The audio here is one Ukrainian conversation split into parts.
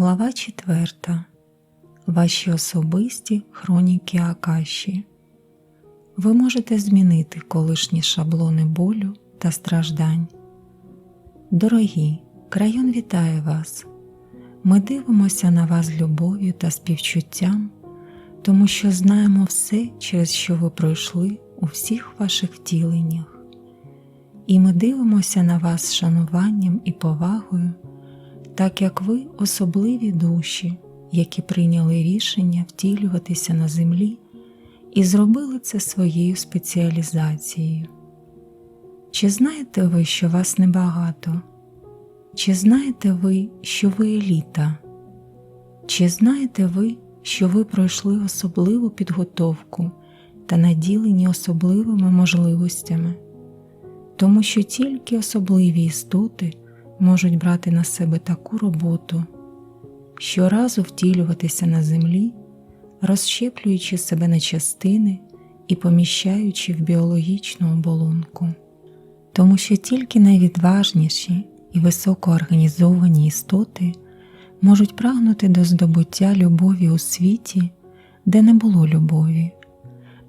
Глава 4. Ваші особисті хроніки Акаші. Ви можете змінити колишні шаблони болю та страждань. Дорогі, крайон вітає вас. Ми дивимося на вас любов'ю та співчуттям, тому що знаємо все, через що ви пройшли у всіх ваших втіленнях. І ми дивимося на вас шануванням і повагою так як ви особливі душі, які прийняли рішення втілюватися на землі і зробили це своєю спеціалізацією. Чи знаєте ви, що вас небагато? Чи знаєте ви, що ви еліта? Чи знаєте ви, що ви пройшли особливу підготовку та наділені особливими можливостями? Тому що тільки особливі істоти можуть брати на себе таку роботу, щоразу втілюватися на землі, розщеплюючи себе на частини і поміщаючи в біологічну оболонку, тому що тільки найвідважніші і високоорганізовані істоти можуть прагнути до здобуття любові у світі, де не було любові,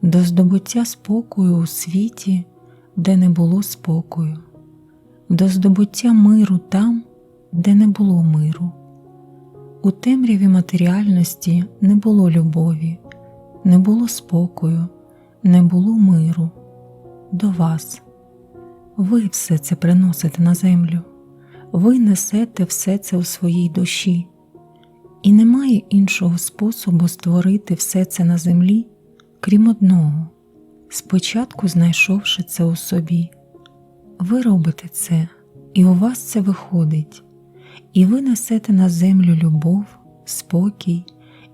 до здобуття спокою у світі, де не було спокою до здобуття миру там, де не було миру. У темряві матеріальності не було любові, не було спокою, не було миру. До вас. Ви все це приносите на землю, ви несете все це у своїй душі, і немає іншого способу створити все це на землі, крім одного, спочатку знайшовши це у собі. Ви робите це, і у вас це виходить, і ви несете на землю любов, спокій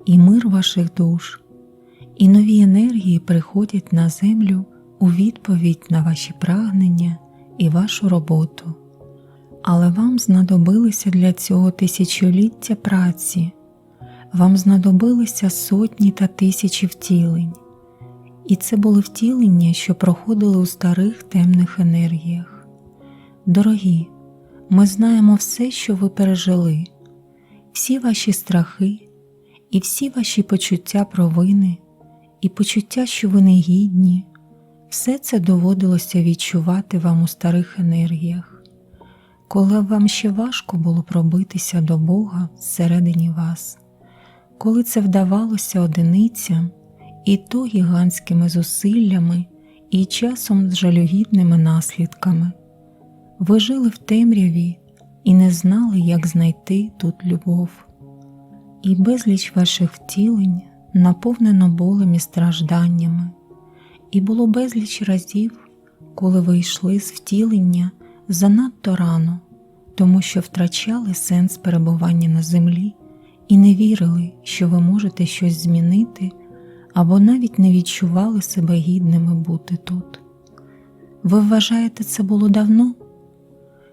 і мир ваших душ, і нові енергії приходять на землю у відповідь на ваші прагнення і вашу роботу. Але вам знадобилися для цього тисячоліття праці, вам знадобилися сотні та тисячі втілень, і це були втілення, що проходили у старих темних енергіях. Дорогі, ми знаємо все, що ви пережили, всі ваші страхи і всі ваші почуття провини, і почуття, що ви негідні, все це доводилося відчувати вам у старих енергіях, коли вам ще важко було пробитися до Бога всередині вас, коли це вдавалося одиницям, і то гігантськими зусиллями і часом з жалюгідними наслідками. Ви жили в темряві і не знали, як знайти тут любов, і безліч ваших втілень наповнено болем і стражданнями, і було безліч разів, коли ви йшли з втілення занадто рано, тому що втрачали сенс перебування на землі і не вірили, що ви можете щось змінити, або навіть не відчували себе гідними бути тут. Ви вважаєте, це було давно?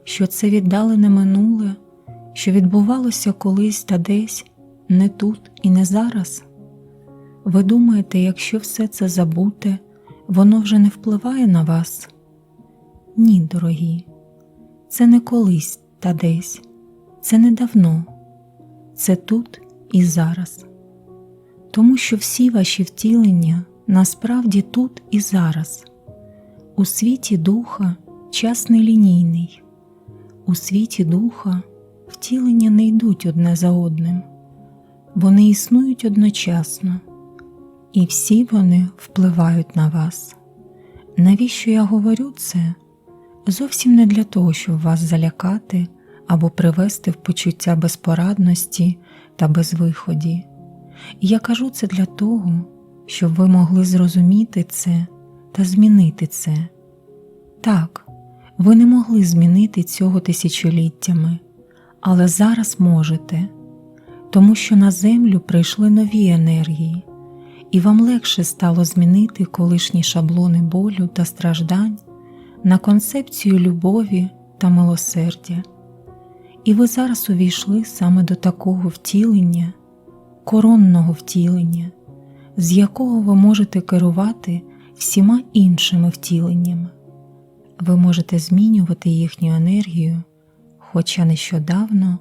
Що це віддалене минуле, що відбувалося колись та десь, не тут і не зараз. Ви думаєте, якщо все це забуте, воно вже не впливає на вас? Ні, дорогі, це не колись та десь, це не давно, це тут і зараз. Тому що всі ваші втілення насправді тут і зараз. У світі духа час нелінійний, у світі духа втілення не йдуть одне за одним, вони існують одночасно, і всі вони впливають на вас. Навіщо я говорю це? Зовсім не для того, щоб вас залякати або привести в почуття безпорадності та безвиході. Я кажу це для того, щоб ви могли зрозуміти це та змінити це. Так, ви не могли змінити цього тисячоліттями, але зараз можете, тому що на землю прийшли нові енергії, і вам легше стало змінити колишні шаблони болю та страждань на концепцію любові та милосердя. І ви зараз увійшли саме до такого втілення, коронного втілення, з якого ви можете керувати всіма іншими втіленнями ви можете змінювати їхню енергію, хоча нещодавно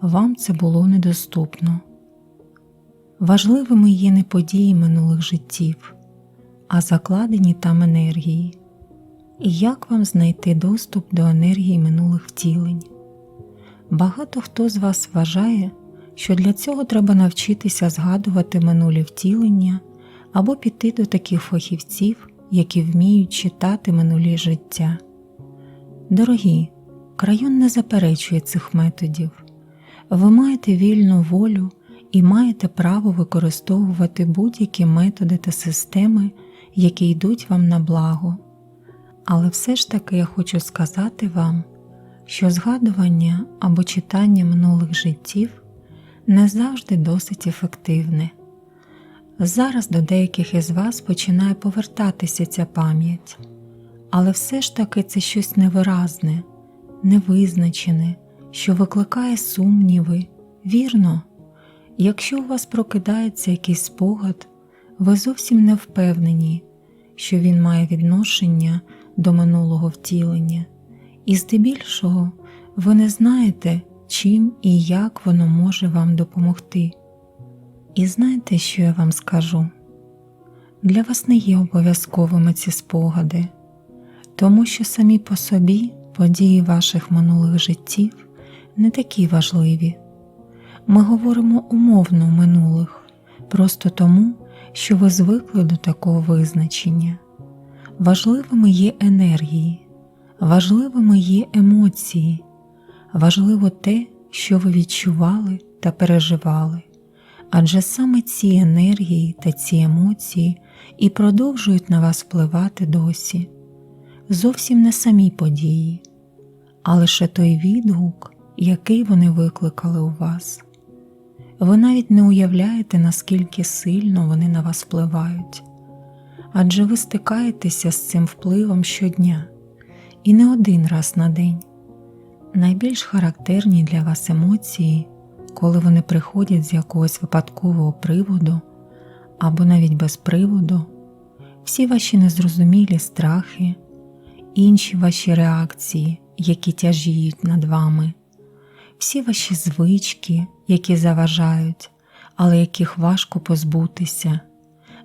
вам це було недоступно. Важливими є не події минулих життів, а закладені там енергії. І як вам знайти доступ до енергії минулих втілень? Багато хто з вас вважає, що для цього треба навчитися згадувати минулі втілення або піти до таких фахівців, які вміють читати минулі життя. Дорогі, крайон не заперечує цих методів. Ви маєте вільну волю і маєте право використовувати будь-які методи та системи, які йдуть вам на благо. Але все ж таки я хочу сказати вам, що згадування або читання минулих життів не завжди досить ефективне. Зараз до деяких із вас починає повертатися ця пам'ять, але все ж таки це щось невиразне, невизначене, що викликає сумніви. Вірно, якщо у вас прокидається якийсь спогад, ви зовсім не впевнені, що він має відношення до минулого втілення, і здебільшого ви не знаєте, чим і як воно може вам допомогти. І знаєте, що я вам скажу? Для вас не є обов'язковими ці спогади, тому що самі по собі події ваших минулих життів не такі важливі. Ми говоримо умовно минулих, просто тому, що ви звикли до такого визначення. Важливими є енергії, важливими є емоції, важливо те, що ви відчували та переживали. Адже саме ці енергії та ці емоції і продовжують на вас впливати досі, зовсім не самі події, а лише той відгук, який вони викликали у вас. Ви навіть не уявляєте, наскільки сильно вони на вас впливають, адже ви стикаєтеся з цим впливом щодня і не один раз на день. Найбільш характерні для вас емоції коли вони приходять з якогось випадкового приводу або навіть без приводу, всі ваші незрозумілі страхи, інші ваші реакції, які тяжіють над вами, всі ваші звички, які заважають, але яких важко позбутися,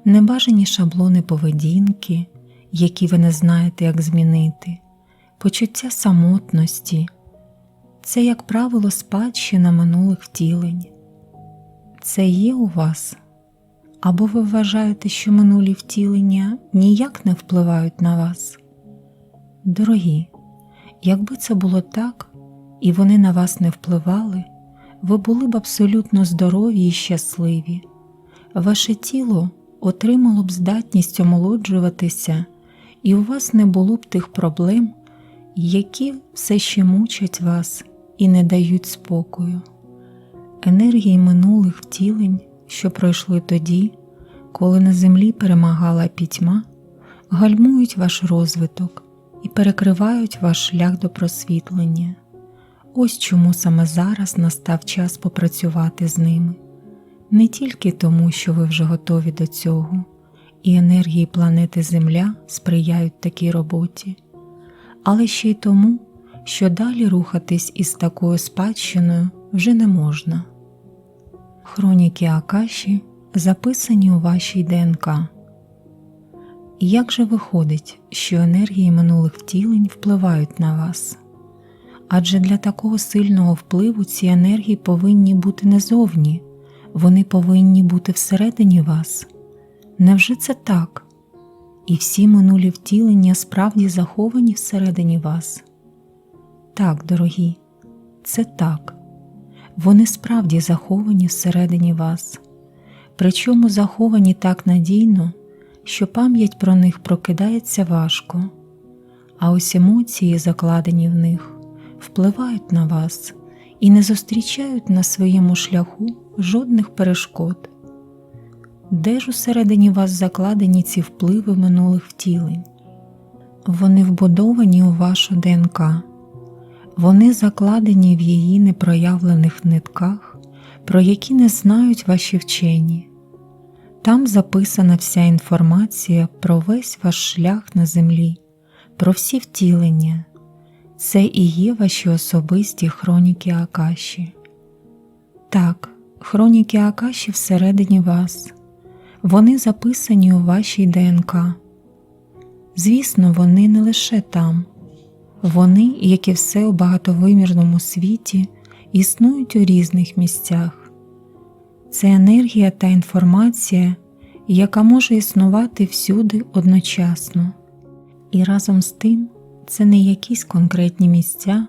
небажані шаблони поведінки, які ви не знаєте, як змінити, почуття самотності це, як правило, спадщина минулих втілень. Це є у вас, або ви вважаєте, що минулі втілення ніяк не впливають на вас. Дорогі, якби це було так, і вони на вас не впливали, ви були б абсолютно здорові і щасливі, ваше тіло отримало б здатність омолоджуватися, і у вас не було б тих проблем, які все ще мучать вас і не дають спокою, енергії минулих втілень, що пройшли тоді, коли на землі перемагала пітьма, гальмують ваш розвиток і перекривають ваш шлях до просвітлення. Ось чому саме зараз настав час попрацювати з ними, не тільки тому, що ви вже готові до цього, і енергії планети Земля сприяють такій роботі, але ще й тому, що далі рухатись із такою спадщиною вже не можна. Хроніки Акаші записані у вашій ДНК. Як же виходить, що енергії минулих втілень впливають на вас? Адже для такого сильного впливу ці енергії повинні бути не зовні, вони повинні бути всередині вас. Невже це так? І всі минулі втілення справді заховані всередині вас? Так, дорогі, це так. Вони справді заховані всередині вас, причому заховані так надійно, що пам'ять про них прокидається важко, а ось емоції, закладені в них, впливають на вас і не зустрічають на своєму шляху жодних перешкод. Де ж усередині вас закладені ці впливи минулих втілень? Вони вбудовані у вашу ДНК. Вони закладені в її непроявлених нитках, про які не знають ваші вчені. Там записана вся інформація про весь ваш шлях на землі, про всі втілення. Це і є ваші особисті хроніки Акаші. Так, Хроніки Акаші всередині вас, вони записані у вашій ДНК. Звісно, вони не лише там, вони, як і все у багатовимірному світі, існують у різних місцях. Це енергія та інформація, яка може існувати всюди одночасно. І разом з тим це не якісь конкретні місця,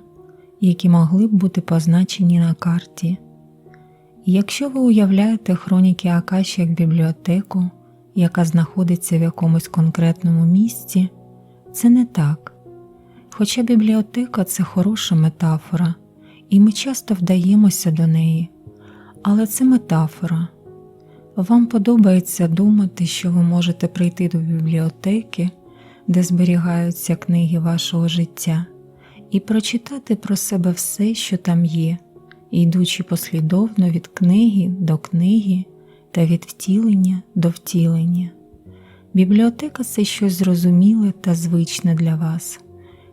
які могли б бути позначені на карті. Якщо ви уявляєте хроніки Акаші як бібліотеку, яка знаходиться в якомусь конкретному місці, це не так. Хоча бібліотека це хороша метафора, і ми часто вдаємося до неї, але це метафора. Вам подобається думати, що ви можете прийти до бібліотеки, де зберігаються книги вашого життя, і прочитати про себе все, що там є, йдучи послідовно від книги до книги та від втілення до втілення. Бібліотека це щось зрозуміле та звичне для вас,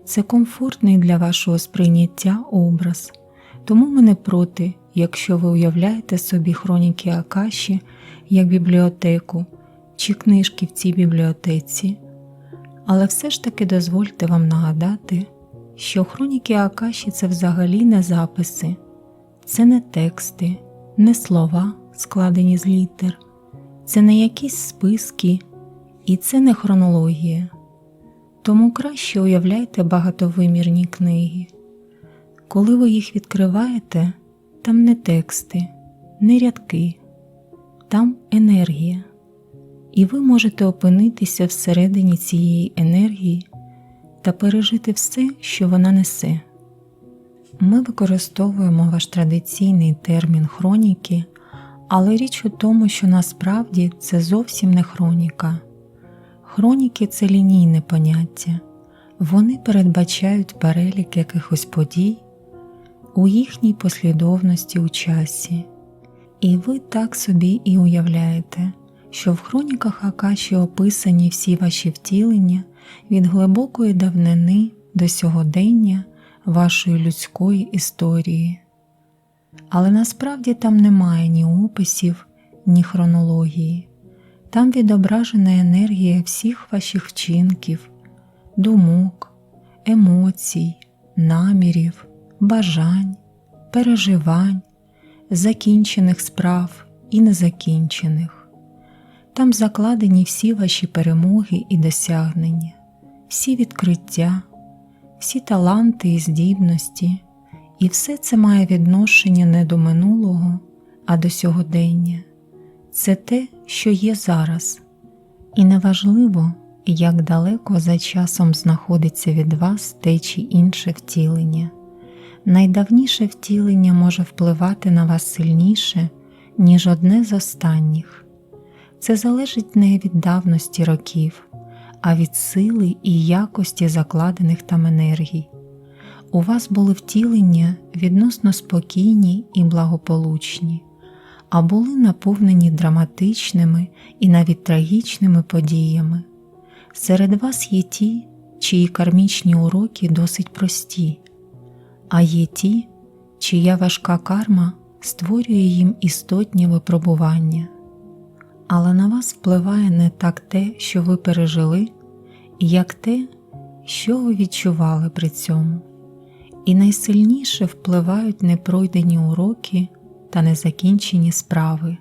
це комфортний для вашого сприйняття образ, тому ми не проти, якщо ви уявляєте собі хроніки Акаші як бібліотеку чи книжки в цій бібліотеці. Але все ж таки дозвольте вам нагадати, що хроніки Акаші це взагалі не записи, це не тексти, не слова, складені з літер, це не якісь списки і це не хронологія. Тому краще уявляйте багатовимірні книги. Коли ви їх відкриваєте, там не тексти, не рядки, там енергія, і ви можете опинитися всередині цієї енергії та пережити все, що вона несе. Ми використовуємо ваш традиційний термін хроніки, але річ у тому, що насправді це зовсім не хроніка. Хроніки це лінійне поняття, вони передбачають перелік якихось подій у їхній послідовності у часі. І ви так собі і уявляєте, що в хроніках Акаші описані всі ваші втілення від глибокої давнини до сьогодення вашої людської історії. Але насправді там немає ні описів, ні хронології. Там відображена енергія всіх ваших вчинків, думок, емоцій, намірів, бажань, переживань, закінчених справ і незакінчених. Там закладені всі ваші перемоги і досягнення, всі відкриття, всі таланти і здібності, і все це має відношення не до минулого, а до сьогодення. Це те, що є зараз, і неважливо, як далеко за часом знаходиться від вас те чи інше втілення. Найдавніше втілення може впливати на вас сильніше, ніж одне з останніх. Це залежить не від давності років, а від сили і якості закладених там енергій. У вас були втілення відносно спокійні і благополучні, а були наповнені драматичними і навіть трагічними подіями. Серед вас є ті, чиї кармічні уроки досить прості, а є ті, чия важка карма створює їм істотні випробування. Але на вас впливає не так те, що ви пережили, як те, що ви відчували при цьому, і найсильніше впливають непройдені уроки та незакінчені справи.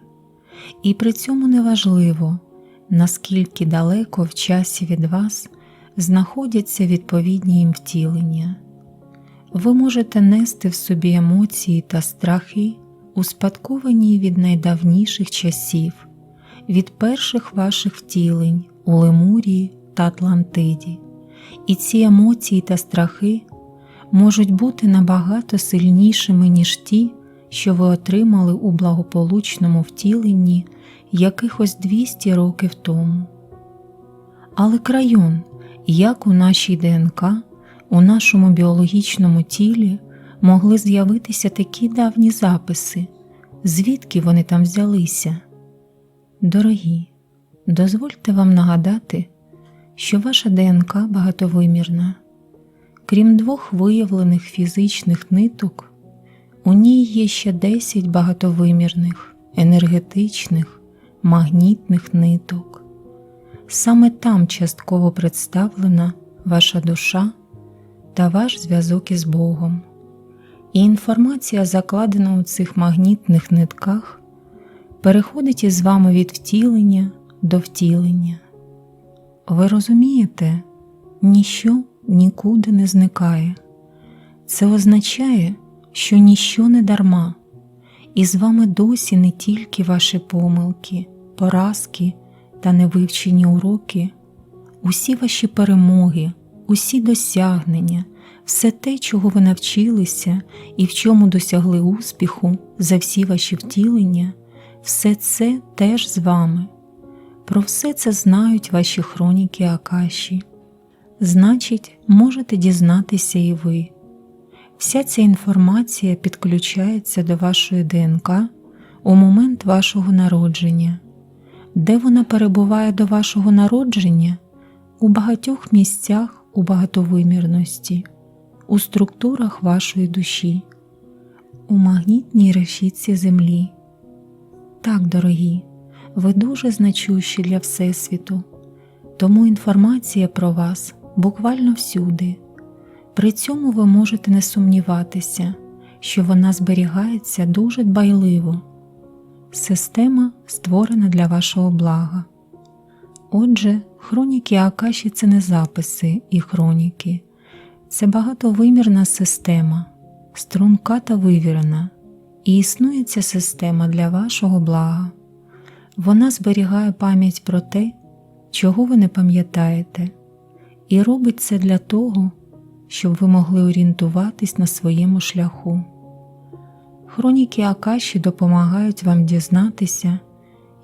І при цьому неважливо, наскільки далеко в часі від вас знаходяться відповідні їм втілення. Ви можете нести в собі емоції та страхи, успадковані від найдавніших часів, від перших ваших втілень у Лемурії та Атлантиді, і ці емоції та страхи можуть бути набагато сильнішими, ніж ті, що ви отримали у благополучному втіленні якихось 200 років тому. Але крайон, як у нашій ДНК, у нашому біологічному тілі могли з'явитися такі давні записи, звідки вони там взялися? Дорогі, дозвольте вам нагадати, що ваша ДНК багатовимірна. Крім двох виявлених фізичних ниток, у ній є ще 10 багатовимірних, енергетичних, магнітних ниток. Саме там частково представлена ваша душа та ваш зв'язок із Богом. І інформація, закладена у цих магнітних нитках, переходить із вами від втілення до втілення. Ви розумієте, ніщо нікуди не зникає. Це означає, що ніщо не дарма, і з вами досі не тільки ваші помилки, поразки та невивчені уроки, усі ваші перемоги, усі досягнення, все те, чого ви навчилися і в чому досягли успіху за всі ваші втілення, все це теж з вами. Про все це знають ваші хроніки Акаші. Значить, можете дізнатися і ви. Вся ця інформація підключається до вашої ДНК у момент вашого народження. Де вона перебуває до вашого народження? У багатьох місцях у багатовимірності, у структурах вашої душі, у магнітній решітці Землі. Так, дорогі, ви дуже значущі для Всесвіту, тому інформація про вас буквально всюди. При цьому ви можете не сумніватися, що вона зберігається дуже дбайливо. Система створена для вашого блага. Отже, хроніки Акаші це не записи і хроніки, це багатовимірна система, струнка та вивірена, і існує ця система для вашого блага. Вона зберігає пам'ять про те, чого ви не пам'ятаєте, і робить це для того, щоб ви могли орієнтуватись на своєму шляху. Хроніки Акаші допомагають вам дізнатися,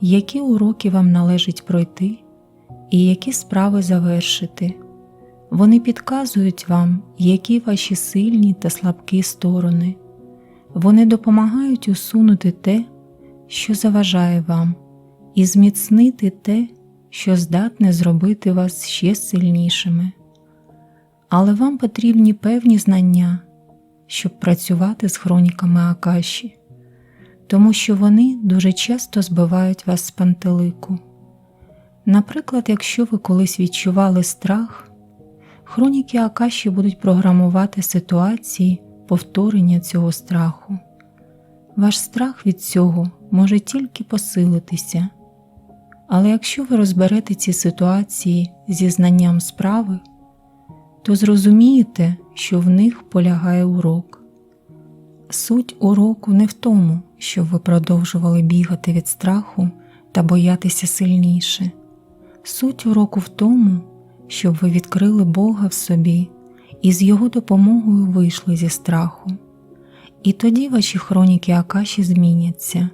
які уроки вам належить пройти і які справи завершити. Вони підказують вам, які ваші сильні та слабкі сторони. Вони допомагають усунути те, що заважає вам, і зміцнити те, що здатне зробити вас ще сильнішими. Але вам потрібні певні знання, щоб працювати з хроніками Акаші, тому що вони дуже часто збивають вас з пантелику. Наприклад, якщо ви колись відчували страх, хроніки Акаші будуть програмувати ситуації повторення цього страху. Ваш страх від цього може тільки посилитися. Але якщо ви розберете ці ситуації зі знанням справи, то зрозумієте, що в них полягає урок. Суть уроку не в тому, щоб ви продовжували бігати від страху та боятися сильніше. Суть уроку в тому, щоб ви відкрили Бога в собі і з Його допомогою вийшли зі страху. І тоді ваші хроніки Акаші зміняться,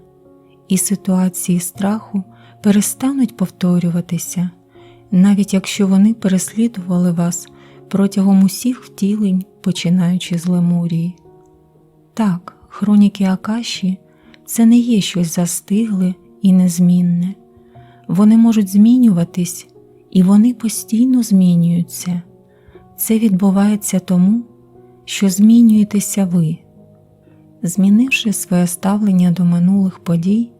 і ситуації страху перестануть повторюватися, навіть якщо вони переслідували вас протягом усіх втілень, починаючи з Лемурії. Так, хроніки Акаші це не є щось застигле і незмінне, вони можуть змінюватись і вони постійно змінюються. Це відбувається тому, що змінюєтеся ви. Змінивши своє ставлення до минулих подій,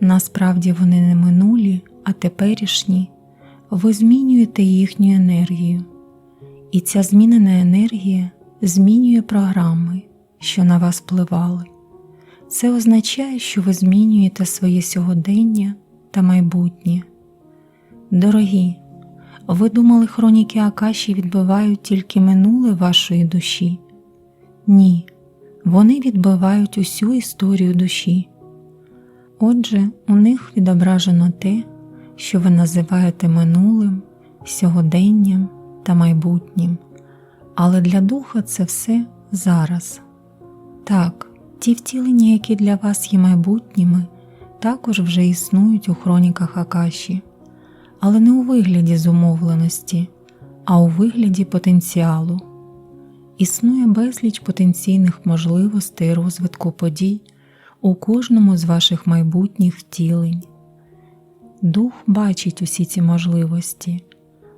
насправді вони не минулі, а теперішні, ви змінюєте їхню енергію, і ця змінена енергія змінює програми, що на вас впливали. Це означає, що ви змінюєте своє сьогодення та майбутнє. Дорогі, ви думали, хроніки Акаші відбивають тільки минуле вашої душі? Ні, вони відбивають усю історію душі. Отже, у них відображено те, що ви називаєте минулим, сьогоденням та майбутнім, але для духа це все зараз. Так, ті втілення, які для вас є майбутніми, також вже існують у хроніках Акаші, але не у вигляді зумовленості, а у вигляді потенціалу. Існує безліч потенційних можливостей розвитку подій у кожному з ваших майбутніх втілень. Дух бачить усі ці можливості,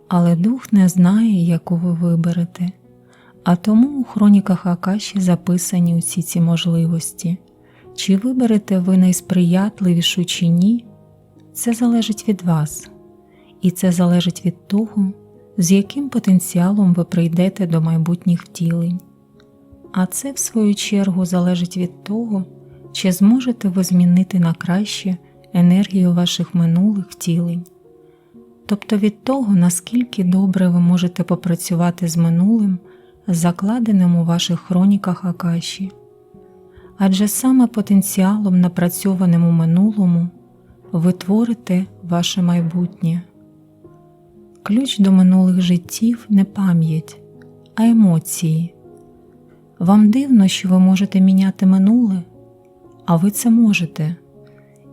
але дух не знає, яку ви виберете, а тому у хроніках Акаші записані усі ці можливості, Чи виберете ви найсприятливішу чи ні, це залежить від вас, і це залежить від того, з яким потенціалом ви прийдете до майбутніх втілень. А це, в свою чергу, залежить від того, чи зможете ви змінити на краще енергію ваших минулих втілень, тобто від того, наскільки добре ви можете попрацювати з минулим, закладеним у ваших хроніках Акаші. Адже саме потенціалом, напрацьованим у минулому, ви творите ваше майбутнє. Ключ до минулих життів не пам'ять, а емоції. Вам дивно, що ви можете міняти минуле, а ви це можете,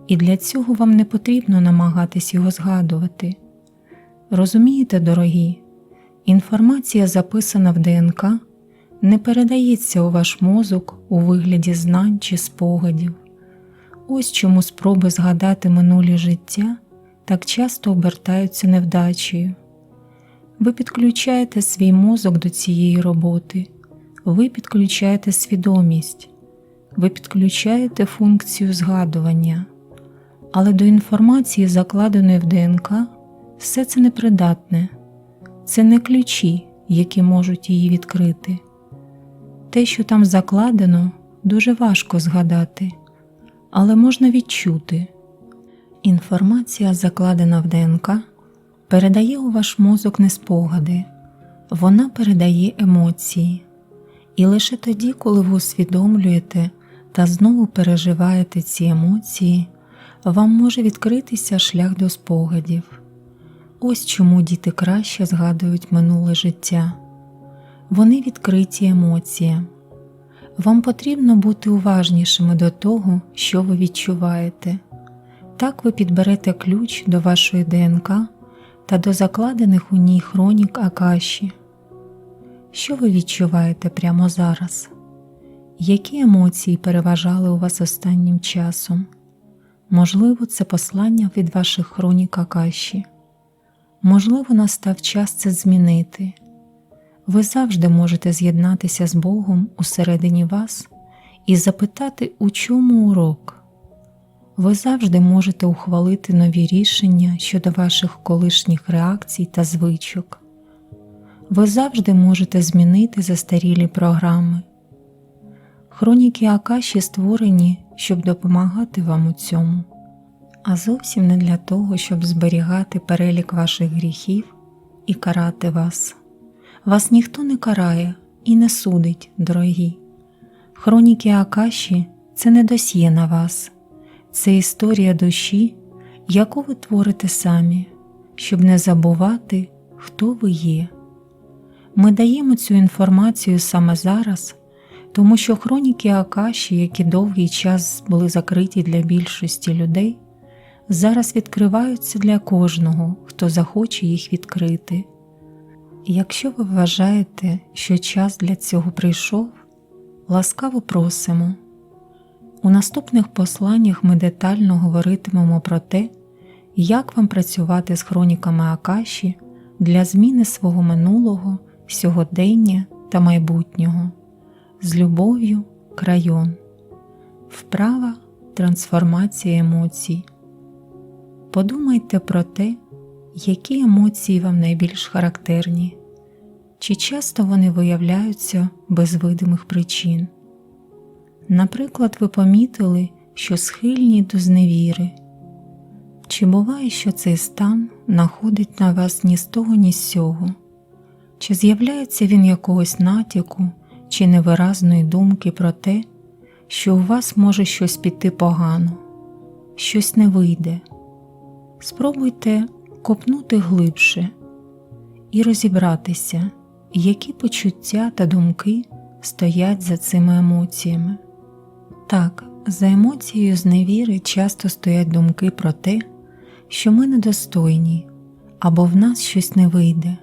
і для цього вам не потрібно намагатись його згадувати. Розумієте, дорогі, інформація, записана в ДНК, не передається у ваш мозок у вигляді знань чи спогадів. Ось чому спроби згадати минулі життя так часто обертаються невдачею. Ви підключаєте свій мозок до цієї роботи, ви підключаєте свідомість, ви підключаєте функцію згадування, але до інформації, закладеної в ДНК, все це непридатне, це не ключі, які можуть її відкрити. Те, що там закладено, дуже важко згадати, але можна відчути. Інформація, закладена в ДНК, передає у ваш мозок не спогади, вона передає емоції. І лише тоді, коли ви усвідомлюєте та знову переживаєте ці емоції, вам може відкритися шлях до спогадів. Ось чому діти краще згадують минуле життя. Вони відкриті емоціям. Вам потрібно бути уважнішими до того, що ви відчуваєте. Так ви підберете ключ до вашої ДНК та до закладених у ній хронік Акаші. Що ви відчуваєте прямо зараз? Які емоції переважали у вас останнім часом? Можливо, це послання від ваших хронік Акаші. Можливо, настав час це змінити. Ви завжди можете з'єднатися з Богом усередині вас і запитати, у чому урок. Ви завжди можете ухвалити нові рішення щодо ваших колишніх реакцій та звичок. Ви завжди можете змінити застарілі програми. Хроніки Акаші створені, щоб допомагати вам у цьому, а зовсім не для того, щоб зберігати перелік ваших гріхів і карати вас. Вас ніхто не карає і не судить, дорогі. Хроніки Акаші це не досьє на вас, це історія душі, яку ви творите самі, щоб не забувати, хто ви є. Ми даємо цю інформацію саме зараз, тому що хроніки Акаші, які довгий час були закриті для більшості людей, зараз відкриваються для кожного, хто захоче їх відкрити. Якщо ви вважаєте, що час для цього прийшов, ласкаво просимо. У наступних посланнях ми детально говоритимемо про те, як вам працювати з хроніками Акаші для зміни свого минулого, сьогодення та майбутнього, з любов'ю крайон, вправа трансформація емоцій. Подумайте про те, які емоції вам найбільш характерні, чи часто вони виявляються без видимих причин. Наприклад, ви помітили, що схильні до зневіри, чи буває, що цей стан находить на вас ні з того, ні з сього, чи з'являється він якогось натяку чи невиразної думки про те, що у вас може щось піти погано, щось не вийде. Спробуйте копнути глибше і розібратися, які почуття та думки стоять за цими емоціями. Так, за емоцією зневіри часто стоять думки про те, що ми недостойні або в нас щось не вийде.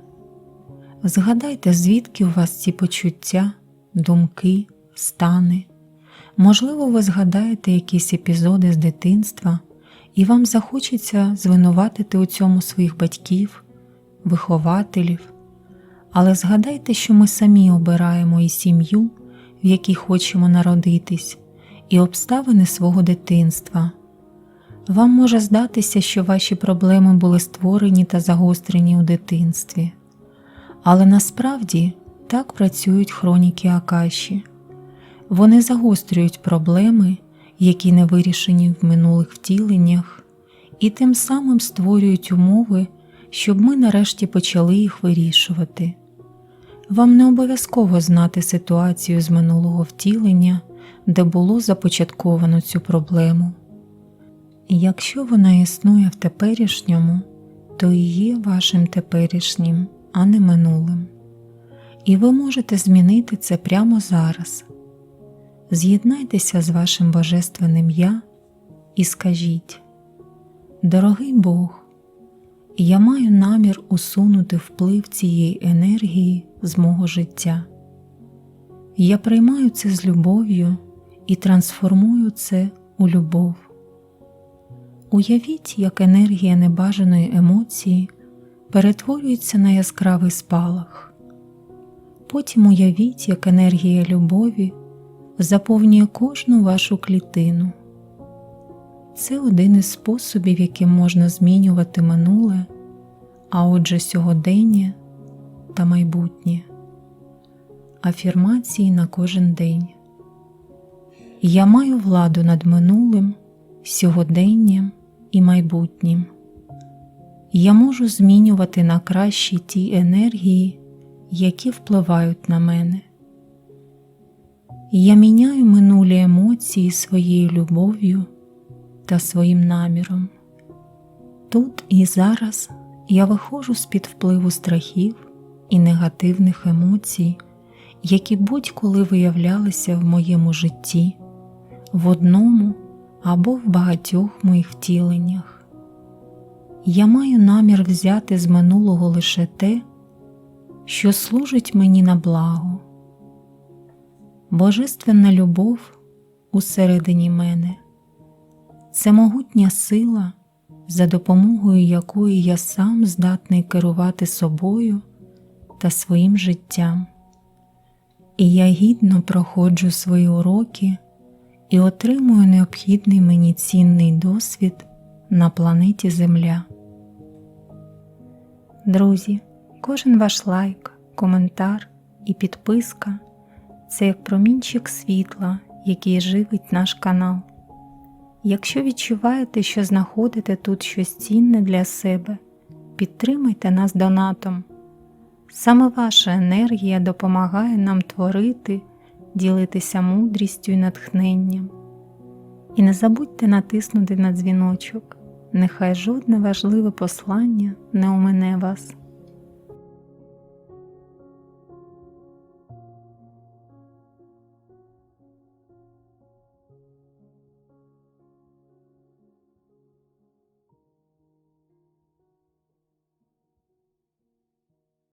Згадайте, звідки у вас ці почуття, думки, стани. Можливо, ви згадаєте якісь епізоди з дитинства, і вам захочеться звинуватити у цьому своїх батьків, вихователів, але згадайте, що ми самі обираємо і сім'ю, в якій хочемо народитись, і обставини свого дитинства. Вам може здатися, що ваші проблеми були створені та загострені у дитинстві, але насправді так працюють хроніки Акаші. Вони загострюють проблеми, які не вирішені в минулих втіленнях, і тим самим створюють умови, щоб ми нарешті почали їх вирішувати. Вам не обов'язково знати ситуацію з минулого втілення, де було започатковано цю проблему. Якщо вона існує в теперішньому, то і є вашим теперішнім, а не минулим. І ви можете змінити це прямо зараз. З'єднайтеся з вашим Божественним Я і скажіть: Дорогий Бог, я маю намір усунути вплив цієї енергії з мого життя. Я приймаю це з любов'ю і трансформую це у любов. Уявіть, як енергія небажаної емоції перетворюється на яскравий спалах. Потім уявіть, як енергія любові заповнює кожну вашу клітину. Це один із способів, яким можна змінювати минуле, а отже, сьогодення та майбутнє. Афірмації на кожен день. Я маю владу над минулим, сьогоденням і майбутнім. Я можу змінювати на кращі ті енергії, які впливають на мене. Я міняю минулі емоції своєю любов'ю та своїм наміром. Тут і зараз я виходжу з під впливу страхів і негативних емоцій, які будь-коли виявлялися в моєму житті, в одному або в багатьох моїх втіленнях. Я маю намір взяти з минулого лише те, що служить мені на благо. Божественна любов усередині мене це могутня сила, за допомогою якої я сам здатний керувати собою та своїм життям. І я гідно проходжу свої уроки і отримую необхідний мені цінний досвід на планеті Земля. Друзі, кожен ваш лайк, коментар і підписка це як промінчик світла, який живить наш канал. Якщо відчуваєте, що знаходите тут щось цінне для себе, підтримайте нас донатом. Саме ваша енергія допомагає нам творити, ділитися мудрістю і натхненням. І не забудьте натиснути на дзвіночок, нехай жодне важливе послання не омине вас.